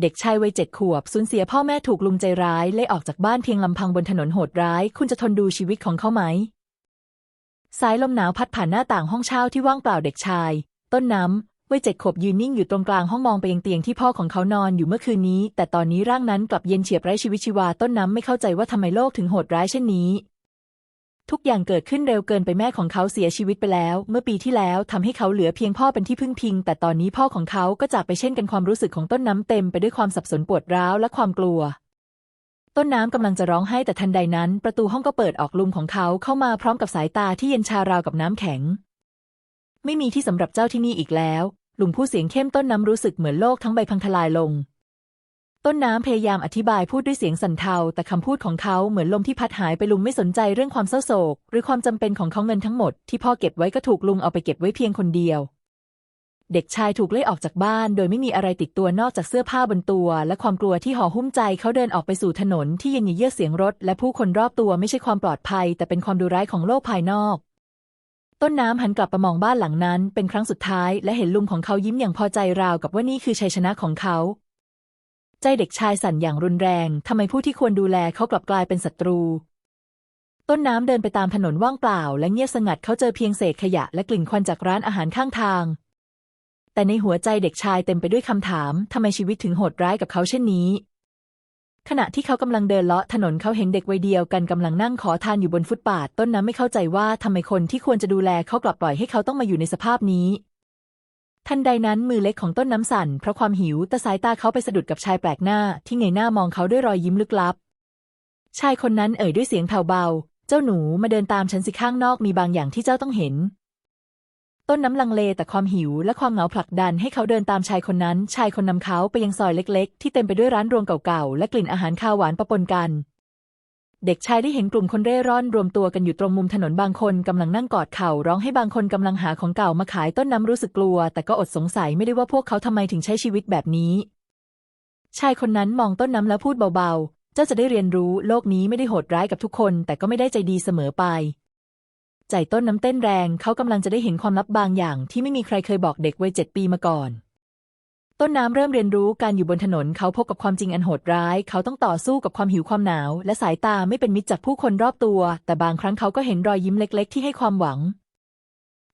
เด็กชายวัยเจ็ดขวบสูญเสียพ่อแม่ถูกลุงใจร้ายไล่ออกจากบ้านเพียงลำพังบนถนนโหดร้าย คุณจะทนดูชีวิตของเขาไหม สายลมหนาวพัดผ่านหน้าต่างห้องเช่าที่ว่างเปล่าเด็กชาย ต้นน้ำวัยเจ็ดขวบยืนนิ่งอยู่ตรงกลางห้องมองไปยังเตียงที่พ่อของเขานอนอยู่เมื่อคืนนี้ แต่ตอนนี้ร่างนั้นกลับเย็นเฉียบไร้ชีวิตชีวาต้นน้ำไม่เข้าใจว่าทำไมโลกถึงโหดร้ายเช่นนี้ ทุกอย่างเกิดขึ้นเร็วเกินไปแม่ของเขาเสียชีวิตไปแล้ว เมื่อปีที่แล้วทำให้เขาเหลือเพียงพ่อเป็นที่พึ่งพิง แต่ตอนนี้พ่อของเขาก็จากไปเช่นกันความรู้สึกของต้นน้ำเต็มไปด้วยความสับสนปวดร้าวและความกลัว ต้นน้ำกำลังจะร้องไห้แต่ทันใดนั้น ประตูห้องก็เปิดออกลุมของเขาเข้ามาพร้อมกับสายตาที่เย็นชาราวกับน้ำแข็ง ไม่มีที่สำหรับเจ้าที่นี่อีกแล้วลุงผู้เสียงเข้มต้นน้ำรู้สึกเหมือนโลกทั้งใบพังทลายลง ต้นน้ำพยายามอธิบายพูดด้วยเสียงสั่นเทา แต่คำพูดของเขาเหมือนลมที่พัดหายไปลุงไม่สนใจเรื่องความเศร้าโศก หรือความจำเป็นของเขาเงินทั้งหมดที่พ่อเก็บไว้ก็ถูกลุงเอาไปเก็บไว้เพียงคนเดียว เด็กชายถูกไล่ออกจากบ้าน โดยไม่มีอะไรติดตัวนอกจากเสื้อผ้าบนตัว และความกลัวที่ห่อหุ้มใจเขาเดินออกไปสู่ถนนที่เย็นเยือกเสียงรถ และผู้คนรอบตัวไม่ใช่ความปลอดภัย แต่เป็นความดุร้ายของโลกภายนอกต้นน้ำหันกลับไปมองบ้านหลังนั้น เป็นครั้งสุดท้าย และเห็นลุงของเขายิ้มอย่างพอใจราวกับว่านี่คือชัยชนะของเขา ใจเด็กชายสั่นอย่างรุนแรงทำไมผู้ที่ควรดูแลเขากลับกลายเป็นศัตรู ต้นน้ำเดินไปตามถนนว่างเปล่า และเงียบสงัดเขาเจอเพียงเศษขยะและกลิ่นควันจากร้านอาหารข้างทาง แต่ในหัวใจเด็กชายเต็มไปด้วยคำถามทำไมชีวิตถึงโหดร้ายกับเขาเช่นนี้ ขณะที่เขากำลังเดินเลาะถนนเขาเห็นเด็กวัยเดียวกันกำลังนั่งขอทานอยู่บนฟุตบาท ต้นน้ำไม่เข้าใจว่าทำไมคนที่ควรจะดูแลเขากลับปล่อยให้เขาต้องมาอยู่ในสภาพนี้ ทันใดนั้นมือเล็กของต้นน้ำสั่นเพราะความหิวแต่สายตาเขาไปสะดุดกับชายแปลกหน้า ที่เงยหน้ามองเขาด้วยรอยยิ้มลึกลับ ชายคนนั้นเอ่ยด้วยเสียงแผ่วเบา เจ้าหนูมาเดินตามฉันสิข้างนอกมีบางอย่างที่เจ้าต้องเห็น ต้นน้ำลังเลแต่ความหิวและความเหงาผลักดันให้เขาเดินตามชายคนนั้น ชายคนนำเขาไปยังซอยเล็ก ๆ ที่เต็มไปด้วยร้านรวงเก่าๆและกลิ่นอาหารคาวหวานปะปนกัน เด็กชายได้เห็นกลุ่มคนเร่ร่อนรวมตัวกันอยู่ตรงมุมถนนบางคนกำลังนั่งกอดเข่าร้องให้บางคนกำลังหาของเก่ามาขายต้นน้ำรู้สึกกลัว แต่ก็อดสงสัยไม่ได้ว่าพวกเขาทำไมถึงใช้ชีวิตแบบนี้ ชายคนนั้นมองต้นน้ำแล้วพูดเบาๆ เจ้าจะได้เรียนรู้โลกนี้ไม่ได้โหดร้ายกับทุกคน แต่ก็ไม่ได้ใจดีเสมอไป ใจต้นน้ำเต้นแรง เขากำลังจะได้เห็นความลับบางอย่างที่ไม่มีใครเคยบอกเด็กวัยเจ็ดปีมาก่อน ต้นน้ำเริ่มเรียนรู้การอยู่บนถนนเขาพบกับความจริงอันโหดร้าย เขาต้องต่อสู้กับความหิวความหนาว และสายตาไม่เป็นมิตรจากผู้คนรอบตัว แต่บางครั้งเขาก็เห็นรอยยิ้มเล็ก ๆ ที่ให้ความหวัง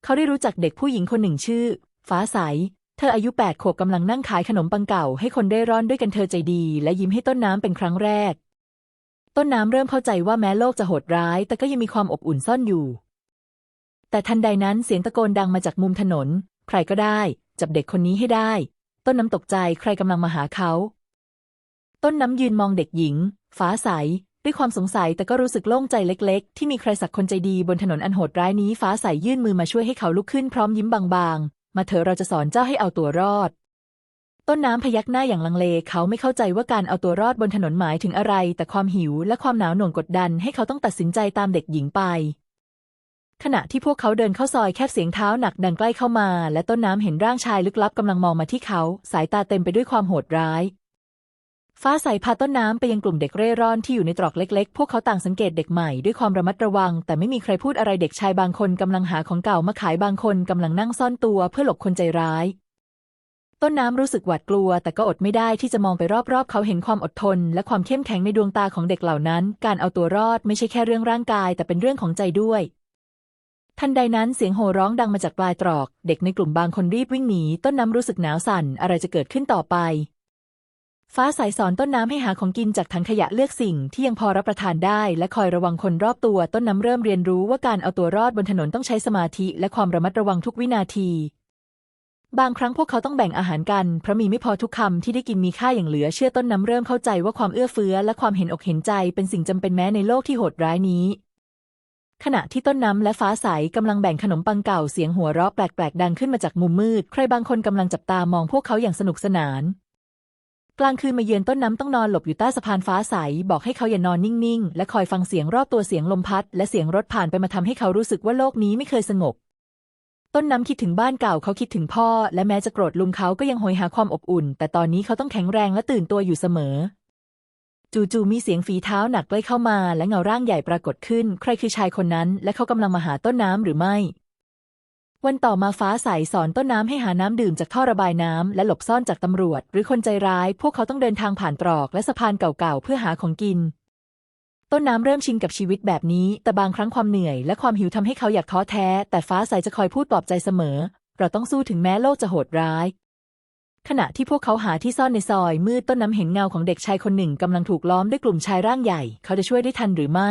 เขาได้รู้จักเด็กผู้หญิงคนหนึ่งชื่อ ฟ้าใส เธออายุแปดขวบกำลังนั่งขายขนมปังเก่าให้คนเร่ร่อนด้วยกันเธอใจดี และยิ้มให้ต้นน้ำเป็นครั้งแรก ต้นน้ำเริ่มเข้าใจว่าแม้โลกจะโหดร้าย แต่ก็ยังมีความอบอุ่นซ่อนอยู่ แต่ทันใดนั้นเสียงตะโกนดังมาจากมุมถนน ใครก็ได้ จับเด็กคนนี้ให้ได้ ต้นน้ำตกใจใครกำลังมาหาเขา ต้นน้ำยืนมองเด็กหญิง ฟ้าใส ด้วยความสงสัยแต่ก็รู้สึกโล่งใจเล็ก ๆ ที่มีใครสักคนใจดีบนถนนอันโหดร้ายนี้ ฟ้าใสยื่นมือมาช่วยให้เขาลุกขึ้นพร้อมยิ้มบางๆ มาเถอะเราจะสอนเจ้าให้เอาตัวรอด ต้นน้ำพยักหน้าอย่างลังเล เขาไม่เข้าใจว่าการเอาตัวรอดบนถนนหมายถึงอะไร แต่ความหิวและความหนาวหน่วงกดดันให้เขาต้องตัดสินใจตามเด็กหญิงไป ขณะที่พวกเขาเดินเข้าซอยแคบเสียงเท้าหนักดังใกล้เข้ามา และต้นน้ำเห็นร่างชายลึกลับกำลังมองมาที่เขา สายตาเต็มไปด้วยความโหดร้าย ฟ้าใสพาต้นน้ำไปยังกลุ่มเด็กเร่ร่อนที่อยู่ในตรอกเล็กๆ พวกเขาต่างสังเกตเด็กใหม่ด้วยความระมัดระวัง แต่ไม่มีใครพูดอะไรเด็กชายบางคนกำลังหาของเก่ามาขายบางคนกำลังนั่งซ่อนตัวเพื่อหลบคนใจร้ายต้นน้ำรู้สึกหวาดกลัว แต่ก็อดไม่ได้ที่จะมองไปรอบๆ เขาเห็นความอดทน และความเข้มแข็งในดวงตาของเด็กเหล่านั้น การเอาตัวรอดไม่ใช่แค่เรื่องร่างกาย แต่เป็นเรื่องของใจด้วย ทันใดนั้นเสียงโห่ร้องดังมาจากปลายตรอก เด็กในกลุ่มบางคนรีบวิ่งหนี ต้นน้ำรู้สึกหนาวสั่น อะไรจะเกิดขึ้นต่อไป ฟ้าใสสอนต้นน้ำให้หาของกินจากถังขยะเลือกสิ่งที่ยังพอรับประทานได้ และคอยระวังคนรอบตัวต้นน้ำเริ่มเรียนรู้ว่าการเอาตัวรอดบนถนนต้องใช้สมาธิ และความระมัดระวังทุกวินาที บางครั้งพวกเขาต้องแบ่งอาหารกันเพราะมีไม่พอทุกคำที่ได้กินมีค่าอย่างเหลือเชื่อต้นน้ำเริ่มเข้าใจว่าความเอื้อเฟื้อ และความเห็นอกเห็นใจเป็นสิ่งจำเป็นแม้ในโลกที่โหดร้ายนี้ ขณะที่ต้นน้ำและฟ้าใสกำลังแบ่งขนมปังเก่าเสียงหัวเราะแปลกๆ ดังขึ้นมาจากมุมมืด ใครบางคนกำลังจับตามองพวกเขาอย่างสนุกสนาน กลางคืนมาเยือนต้นน้ำต้องนอนหลบอยู่ใต้สะพานฟ้าใส บอกให้เขาอย่านอนนิ่งๆ และคอยฟังเสียงรอบตัวเสียงลมพัด และเสียงรถผ่านไปมาทำให้เขารู้สึกว่าโลกนี้ไม่เคยสงบ ต้นน้ำคิดถึงบ้านเก่าเขาคิดถึงพ่อ และแม้จะโกรธลุงเขาก็ยังโหยหาความอบอุ่น แต่ตอนนี้เขาต้องแข็งแรงและตื่นตัวอยู่เสมอ จู่ๆมีเสียงฝีเท้าหนักใกล้เข้ามา และเงาร่างใหญ่ปรากฏขึ้น ใครคือชายคนนั้น และเขากำลังมาหาต้นน้ำหรือไม่ วันต่อมาฟ้าใสสอนต้นน้ำให้หาน้ำดื่มจากท่อระบายน้ำและหลบซ่อนจากตำรวจ หรือคนใจร้าย พวกเขาต้องเดินทางผ่านตรอกและสะพานเก่าๆเพื่อหาของกิน ต้นน้ำเริ่มชินกับชีวิตแบบนี้ แต่บางครั้งความเหนื่อย และความหิวทำให้เขาอยากท้อแท้ แต่ฟ้าใสจะคอยพูดปลอบใจเสมอ เราต้องสู้ถึงแม้โลกจะโหดร้าย ขณะที่พวกเขาหาที่ซ่อนในซอย มืดต้นน้ำเห็นเงาของเด็กชายคนหนึ่งกำลังถูกล้อมด้วยกลุ่มชายร่างใหญ่ เขาจะช่วยได้ทันหรือไม่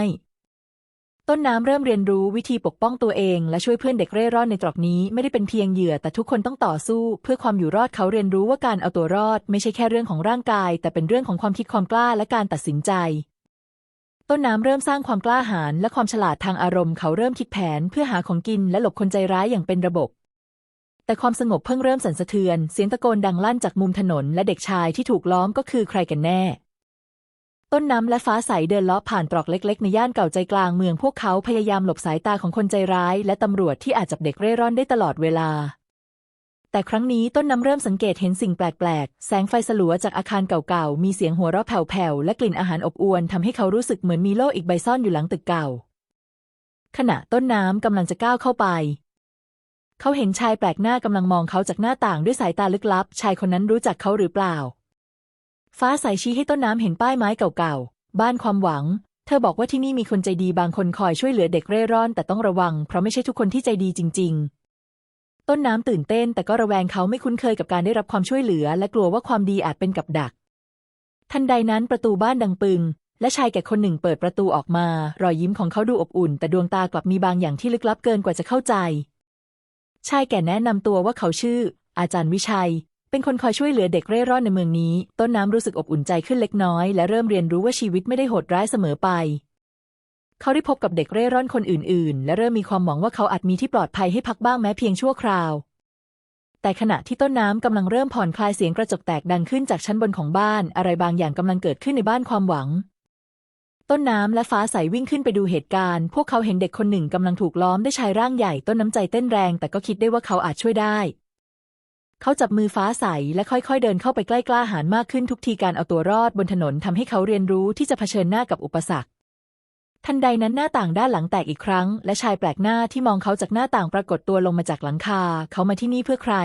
ต้นน้ำเริ่มเรียนรู้วิธีปกป้องตัวเอง และช่วยเพื่อนเด็กเร่ร่อนในตรอกนี้ไม่ได้เป็นเพียงเหยื่อ แต่ทุกคนต้องต่อสู้ เพื่อความอยู่รอดเขาเรียนรู้ว่าการเอาตัวรอด ไม่ใช่แค่เรื่องของร่างกาย แต่เป็นเรื่องของความคิดความกล้าและการตัดสินใจต้นน้ำเริ่มสร้างความกล้าหาญและความฉลาดทางอารมณ์เขาเริ่มคิดแผนเพื่อหาของกินและหลบคนใจร้ายอย่างเป็นระบบ แต่ความสงบเพิ่งเริ่มสั่นสะเทือน เสียงตะโกนดังลั่นจากมุมถนน และเด็กชายที่ถูกล้อมก็คือใครกันแน่ ต้นน้ำและฟ้าใสเดินเลาะผ่านตรอกเล็ก ๆ ในย่านเก่าใจกลางเมืองพวกเขาพยายามหลบสายตาของคนใจร้าย และตำรวจที่อาจจับเด็กเร่ร่อนได้ตลอดเวลา แต่ครั้งนี้ต้นน้ำเริ่มสังเกตเห็นสิ่งแปลกๆ แสงไฟสลัวจากอาคารเก่าๆ มีเสียงหัวเราะแผ่วๆ และกลิ่นอาหารอบอวลทำให้เขารู้สึกเหมือนมีโลกอีกใบซ่อนอยู่หลังตึกเก่าขณะต้นน้ำกำลังจะก้าวเข้าไป เขาเห็นชายแปลกหน้ากำลังมองเขาจากหน้าต่างด้วยสายตาลึกลับ ชายคนนั้นรู้จักเขาหรือเปล่า ฟ้าใสชี้ให้ต้นน้ำเห็นป้ายไม้เก่าๆ บ้านความหวัง เธอบอกว่าที่นี่มีคนใจดีบางคนคอยช่วยเหลือเด็กเร่ร่อน แต่ต้องระวัง เพราะไม่ใช่ทุกคนที่ใจดีจริง ๆ ต้นน้ำตื่นเต้น แต่ก็ระแวงเขาไม่คุ้นเคยกับการได้รับความช่วยเหลือ และกลัวว่าความดีอาจเป็นกับดัก ทันใดนั้นประตูบ้านดังปึงและชายแก่คนหนึ่งเปิดประตูออกมา รอยยิ้มของเขาดูอบอุ่น แต่ดวงตากลับมีบางอย่างที่ลึกลับเกินกว่าจะเข้าใจ ชายแก่แนะนำตัวว่าเขาชื่อ อาจารย์วิชัย เป็นคนคอยช่วยเหลือเด็กเร่ร่อนในเมืองนี้ ต้นน้ำรู้สึกอบอุ่นใจขึ้นเล็กน้อย และเริ่มเรียนรู้ว่าชีวิตไม่ได้โหดร้ายเสมอไป เขาได้พบกับเด็กเร่ร่อนคนอื่น ๆ และเริ่มมีความหวังว่าเขาอาจมีที่ปลอดภัยให้พักบ้างแม้เพียงชั่วคราว แต่ขณะที่ต้นน้ำกำลังเริ่มผ่อนคลายเสียงกระจกแตกดังขึ้นจากชั้นบนของบ้าน อะไรบางอย่างกำลังเกิดขึ้นในบ้านความหวัง ต้นน้ำและฟ้าใสวิ่งขึ้นไปดูเหตุการณ์ พวกเขาเห็นเด็กคนหนึ่งกำลังถูกล้อมด้วยชายร่างใหญ่ต้นน้ำใจเต้นแรง แต่ก็คิดได้ว่าเขาอาจช่วยได้ เขาจับมือฟ้าใสและค่อยๆ เดินเข้าไปใกล้กล้าหาญมากขึ้นทุกทีการเอาตัวรอดบนถนนทำให้เขาเรียนรู้ที่จะเผชิญหน้ากับอุปสรรค ทันใดนั้นหน้าต่างด้านหลังแตกอีกครั้ง และชายแปลกหน้าที่มองเขาจากหน้าต่างปรากฏตัวลงมาจากหลังคา เขามาที่นี่เพื่อใคร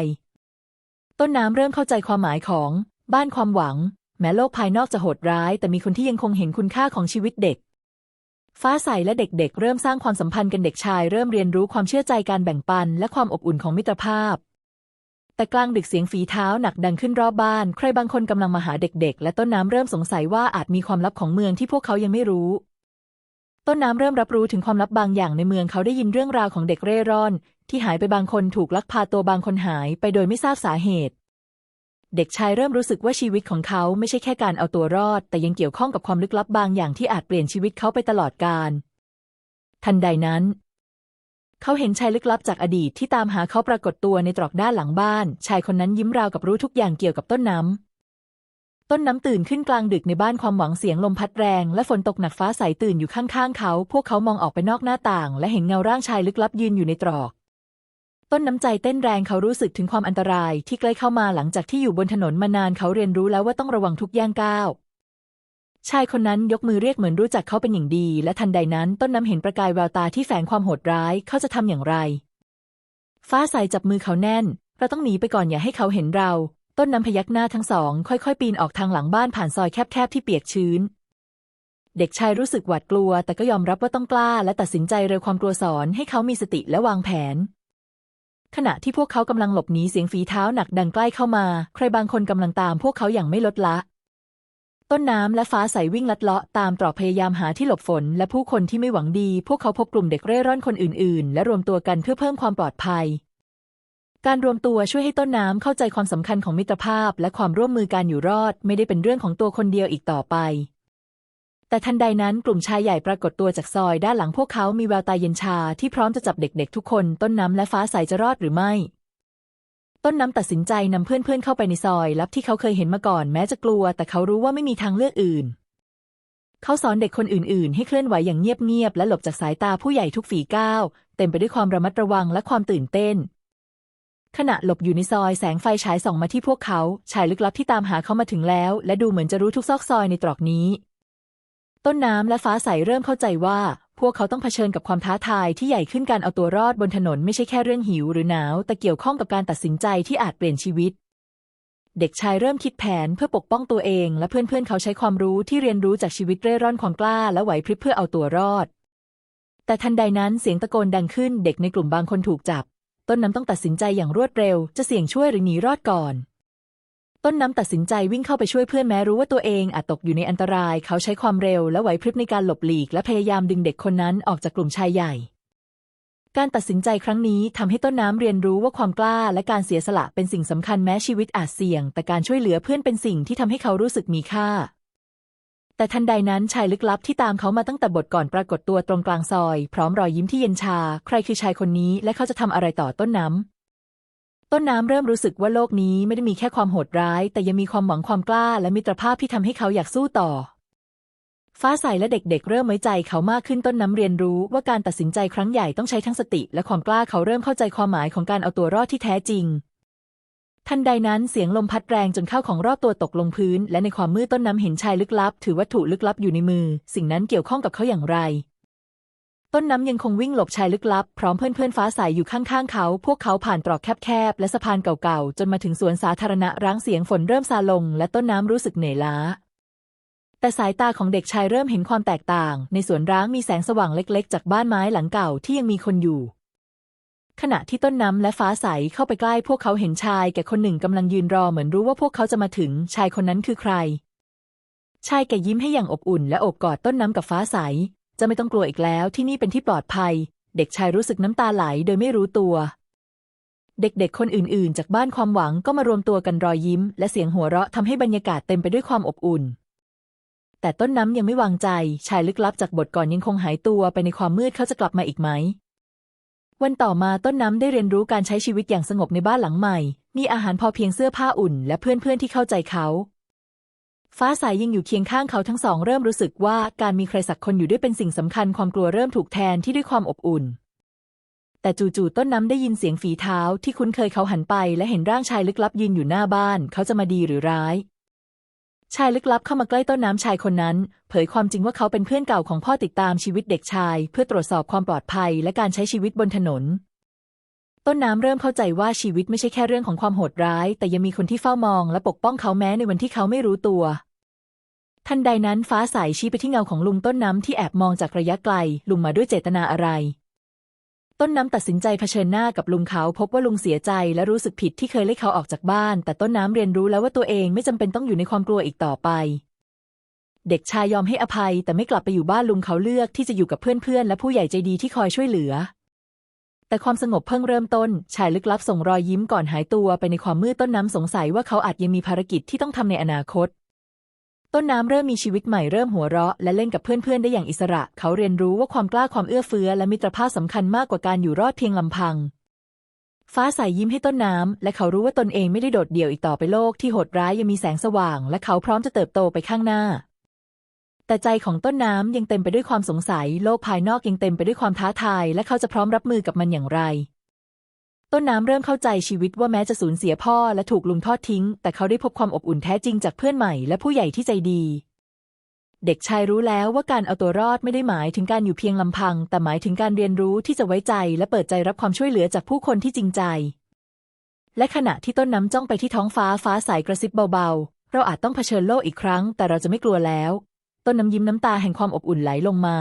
ต้นน้ำเริ่มเข้าใจความหมายของ บ้านความหวัง แม้โลกภายนอกจะโหดร้าย แต่มีคนที่ยังคงเห็นคุณค่าของชีวิตเด็ก ฟ้าใสและเด็กๆเริ่มสร้างความสัมพันธ์กันเด็กชาย เริ่มเรียนรู้ความเชื่อใจการแบ่งปัน และความอบอุ่นของมิตรภาพ แต่กลางดึกเสียงฝีเท้าหนักดังขึ้นรอบบ้าน ใครบางคนกำลังมาหาเด็กๆ และต้นน้ำเริ่มสงสัยว่าอาจมีความลับของเมืองที่พวกเขายังไม่รู้ต้นน้ำเริ่มรับรู้ถึงความลับบางอย่างในเมืองเขาได้ยินเรื่องราวของเด็กเร่ร่อน ที่หายไปบางคนถูกลักพาตัวบางคนหายไปโดยไม่ทราบสาเหตุ เด็กชายเริ่มรู้สึกว่าชีวิตของเขาไม่ใช่แค่การเอาตัวรอด แต่ยังเกี่ยวข้องกับความลึกลับบางอย่างที่อาจเปลี่ยนชีวิตเขาไปตลอดกาลทันใดนั้น เขาเห็นชายลึกลับจากอดีตที่ตามหาเขาปรากฏตัวในตรอกด้านหลังบ้าน ชายคนนั้นยิ้มราวกับรู้ทุกอย่างเกี่ยวกับต้นน้ำ ต้นน้ำตื่นขึ้นกลางดึกในบ้านความหวังเสียงลมพัดแรง และฝนตกหนักฟ้าใสตื่นอยู่ข้างๆเขา พวกเขามองออกไปนอกหน้าต่าง และเห็นเงาร่างชายลึกลับยืนอยู่ในตรอก ต้นน้ำใจเต้นแรงเขารู้สึกถึงความอันตรายที่ใกล้เข้ามาหลังจากที่อยู่บนถนนมานานเขาเรียนรู้แล้วว่าต้องระวังทุกย่างก้าวชายคนนั้นยกมือเรียกเหมือนรู้จักเขาเป็นอย่างดี และทันใดนั้นต้นน้ำเห็นประกายแววตาที่แฝงความโหดร้ายเขาจะทำอย่างไร ฟ้าใสจับมือเขาแน่น เราต้องหนีไปก่อนอย่าให้เขาเห็นเรา ต้นน้ำพยักหน้าทั้งสอง ค่อยๆ ปีนออกทางหลังบ้านผ่านซอยแคบๆที่เปียกชื้น เด็กชายรู้สึกหวาดกลัว แต่ก็ยอมรับว่าต้องกล้า และตัดสินใจเร็วความกลัวสอนให้เขามีสติและวางแผน ขณะที่พวกเขากำลังหลบหนีเสียงฝีเท้าหนักดังใกล้เข้ามา ใครบางคนกำลังตามพวกเขาอย่างไม่ลดละ ต้นน้ำและฟ้าใสวิ่งลัดเลาะตามตรอกพยายามหาที่หลบฝน และผู้คนที่ไม่หวังดี พวกเขาพบกลุ่มเด็กเร่ร่อนคนอื่น ๆ และรวมตัวกันเพื่อเพิ่มความปลอดภัย การรวมตัวช่วยให้ต้นน้ำเข้าใจความสำคัญของมิตรภาพ และความร่วมมือการอยู่รอด ไม่ได้เป็นเรื่องของตัวคนเดียวอีกต่อไป แต่ทันใดนั้นกลุ่มชายใหญ่ปรากฏตัวจากซอยด้านหลังพวกเขามีแววตาเย็นชาที่พร้อมจะจับเด็กๆ ทุกคน ต้นน้ำและฟ้าใสจะรอดหรือไม่ ต้นน้ำตัดสินใจนำเพื่อนๆเข้าไปในซอย ลับที่เขาเคยเห็นมาก่อนแม้จะกลัว แต่เขารู้ว่าไม่มีทางเลือกอื่น เขาสอนเด็กคนอื่นๆ ให้เคลื่อนไหวอย่างเงียบๆและหลบจากสายตาผู้ใหญ่ทุกฝีก้าว เต็มไปด้วยความระมัดระวังและความตื่นเต้นขณะหลบอยู่ในซอยแสงไฟฉายส่องมาที่พวกเขา ชายลึกลับที่ตามหาเขามาถึงแล้ว และดูเหมือนจะรู้ทุกซอกซอยในตรอกนี้ ต้นน้ำและฟ้าใสเริ่มเข้าใจว่า พวกเขาต้องเผชิญกับความท้าทายที่ใหญ่ขึ้นการเอาตัวรอดบนถนนไม่ใช่แค่เรื่องหิวหรือหนาว แต่เกี่ยวข้องกับการตัดสินใจที่อาจเปลี่ยนชีวิต เด็กชายเริ่มคิดแผนเพื่อปกป้องตัวเอง และเพื่อนๆเขาใช้ความรู้ที่เรียนรู้จากชีวิตเร่ร่อนความกล้าและไหวพริบเพื่อเอาตัวรอด แต่ทันใดนั้นเสียงตะโกนดังขึ้น เด็กในกลุ่มบางคนถูกจับ ต้นน้ำต้องตัดสินใจอย่างรวดเร็ว จะเสี่ยงช่วยหรือหนีรอดก่อน ต้นน้ำตัดสินใจวิ่งเข้าไปช่วยเพื่อนแม้รู้ว่าตัวเองอาจตกอยู่ในอันตราย เขาใช้ความเร็วและไหวพริบในการหลบหลีก และพยายามดึงเด็กคนนั้นออกจากกลุ่มชายใหญ่ การตัดสินใจครั้งนี้ทำให้ต้นน้ำเรียนรู้ว่าความกล้าและการเสียสละเป็นสิ่งสำคัญแม้ชีวิตอาจเสี่ยง แต่การช่วยเหลือเพื่อนเป็นสิ่งที่ทำให้เขารู้สึกมีค่า แต่ทันใดนั้นชายลึกลับที่ตามเขามาตั้งแต่บทก่อนปรากฏตัวตรงกลางซอย พร้อมรอยยิ้มที่เย็นชา ใครคือชายคนนี้ และเขาจะทำอะไรต่อต้นน้ำ ต้นน้ำเริ่มรู้สึกว่าโลกนี้ไม่ได้มีแค่ความโหดร้าย แต่ยังมีความหวังความกล้าและมิตรภาพที่ทำให้เขาอยากสู้ต่อ ฟ้าใสและเด็กๆ เริ่มไว้ใจเขามากขึ้นต้นน้ำเรียนรู้ว่าการตัดสินใจครั้งใหญ่ต้องใช้ทั้งสติ และความกล้าเขาเริ่มเข้าใจความหมายของการเอาตัวรอดที่แท้จริง ทันใดนั้นเสียงลมพัดแรงจนข้าวของรอบตัวตกลงพื้น และในความมืดต้นน้ำเห็นชายลึกลับ ถือวัตถุลึกลับอยู่ในมือ สิ่งนั้นเกี่ยวข้องกับเขาอย่างไร ต้นน้ำยังคงวิ่งหลบชายลึกลับ พร้อมเพื่อนๆฟ้าใสอยู่ข้างๆเขา พวกเขาผ่านตรอกแคบๆ และสะพานเก่าๆ จนมาถึงสวนสาธารณะร้างเสียงฝนเริ่มซาลง และต้นน้ำรู้สึกเหนื่อยล้า แต่สายตาของเด็กชายเริ่มเห็นความแตกต่าง ในสวนร้างมีแสงสว่างเล็กๆ จากบ้านไม้หลังเก่าที่ยังมีคนอยู่ ขณะที่ต้นน้ำและฟ้าใสเข้าไปใกล้ พวกเขาเห็นชายแก่คนหนึ่งกำลังยืนรอเหมือนรู้ว่าพวกเขาจะมาถึงชายคนนั้นคือใครชายแก่ยิ้มให้อย่างอบอุ่นและโอบกอดต้นน้ำกับฟ้าใส จะไม่ต้องกลัวอีกแล้วที่นี่เป็นที่ปลอดภัย เด็กชายรู้สึกน้ำตาไหลโดยไม่รู้ตัว เด็กๆ คนอื่นๆ จากบ้านความหวังก็มารวมตัวกันรอยยิ้ม และเสียงหัวเราะทำให้บรรยากาศเต็มไปด้วยความอบอุ่น แต่ต้นน้ำยังไม่วางใจ ชายลึกลับจากบทก่อนยังคงหายตัวไปในความมืดเขาจะกลับมาอีกไหม วันต่อมาต้นน้ำได้เรียนรู้การใช้ชีวิตอย่างสงบในบ้านหลังใหม่ มีอาหารพอเพียงเสื้อผ้าอุ่น และเพื่อนๆที่เข้าใจเขา ฟ้าใสยยังอยู่เคียงข้างเขาทั้งสองเริ่มรู้สึกว่าการมีใครสักคนอยู่ด้วยเป็นสิ่งสำคัญความกลัวเริ่มถูกแทนที่ด้วยความอบอุ่น แต่จู่ๆต้นน้ำได้ยินเสียงฝีเท้าที่คุ้นเคยเขาหันไปและเห็นร่างชายลึกลับยืนอยู่หน้าบ้าน เขาจะมาดีหรือร้าย ชายลึกลับเข้ามาใกล้ต้นน้ำชายคนนั้น เผยความจริงว่าเขาเป็นเพื่อนเก่าของพ่อติดตามชีวิตเด็กชาย เพื่อตรวจสอบความปลอดภัยและการใช้ชีวิตบนถนน ต้นน้ำเริ่มเข้าใจว่าชีวิตไม่ใช่แค่เรื่องของความโหดร้าย แต่ยังมีคนที่เฝ้ามองและปกป้องเขาแม้ในวันที่เขาไม่รู้ตัว ทันใดนั้นฟ้าใสชี้ไปที่เงาของลุงต้นน้ำที่แอบมองจากระยะไกล ลุงมาด้วยเจตนาอะไร ต้นน้ำตัดสินใจเผชิญหน้ากับลุงเขาพบว่าลุงเสียใจและรู้สึกผิดที่เคยไล่เขาออกจากบ้าน แต่ต้นน้ำเรียนรู้แล้วว่าตัวเองไม่จำเป็นต้องอยู่ในความกลัวอีกต่อไป เด็กชายยอมให้อภัย แต่ไม่กลับไปอยู่บ้านลุงเขาเลือกที่จะอยู่กับเพื่อนๆและผู้ใหญ่ใจดีที่คอยช่วยเหลือ แต่ความสงบเพิ่งเริ่มต้น ชายลึกลับส่งรอยยิ้มก่อนหายตัวไปในความมืดต้นน้ำสงสัยว่าเขาอาจยังมีภารกิจที่ต้องทำในอนาคต ต้นน้ำเริ่มมีชีวิตใหม่เริ่มหัวเราะและเล่นกับเพื่อนๆ ได้อย่างอิสระ เขาเรียนรู้ว่าความกล้าความเอื้อเฟื้อและมิตรภาพสำคัญมากกว่าการอยู่รอดเพียงลำพัง ฟ้าใสยิ้มให้ต้นน้ำและเขารู้ว่าตนเองไม่ได้โดดเดี่ยวอีกต่อไปโลกที่โหดร้ายยังมีแสงสว่าง และเขาพร้อมจะเติบโตไปข้างหน้า แต่ใจของต้นน้ำยังเต็มไปด้วยความสงสัย โลกภายนอกยังเต็มไปด้วยความท้าทาย และเขาจะพร้อมรับมือกับมันอย่างไร ต้นน้ำเริ่มเข้าใจชีวิตว่าแม้จะสูญเสียพ่อและถูกลุงทอดทิ้ง แต่เขาได้พบความอบอุ่นแท้จริงจากเพื่อนใหม่และผู้ใหญ่ที่ใจดี เด็กชายรู้แล้วว่าการเอาตัวรอดไม่ได้หมายถึงการอยู่เพียงลำพัง แต่หมายถึงการเรียนรู้ที่จะไว้ใจ และเปิดใจรับความช่วยเหลือจากผู้คนที่จริงใจ และขณะที่ต้นน้ำจ้องไปที่ท้องฟ้าฟ้าใสกระซิบเบาๆ เราอาจต้องเผชิญโลกอีกครั้ง แต่เราจะไม่กลัวแล้ว ต้นน้ำยิ้มน้ำตาแห่งความอบอุ่นไหลลงมา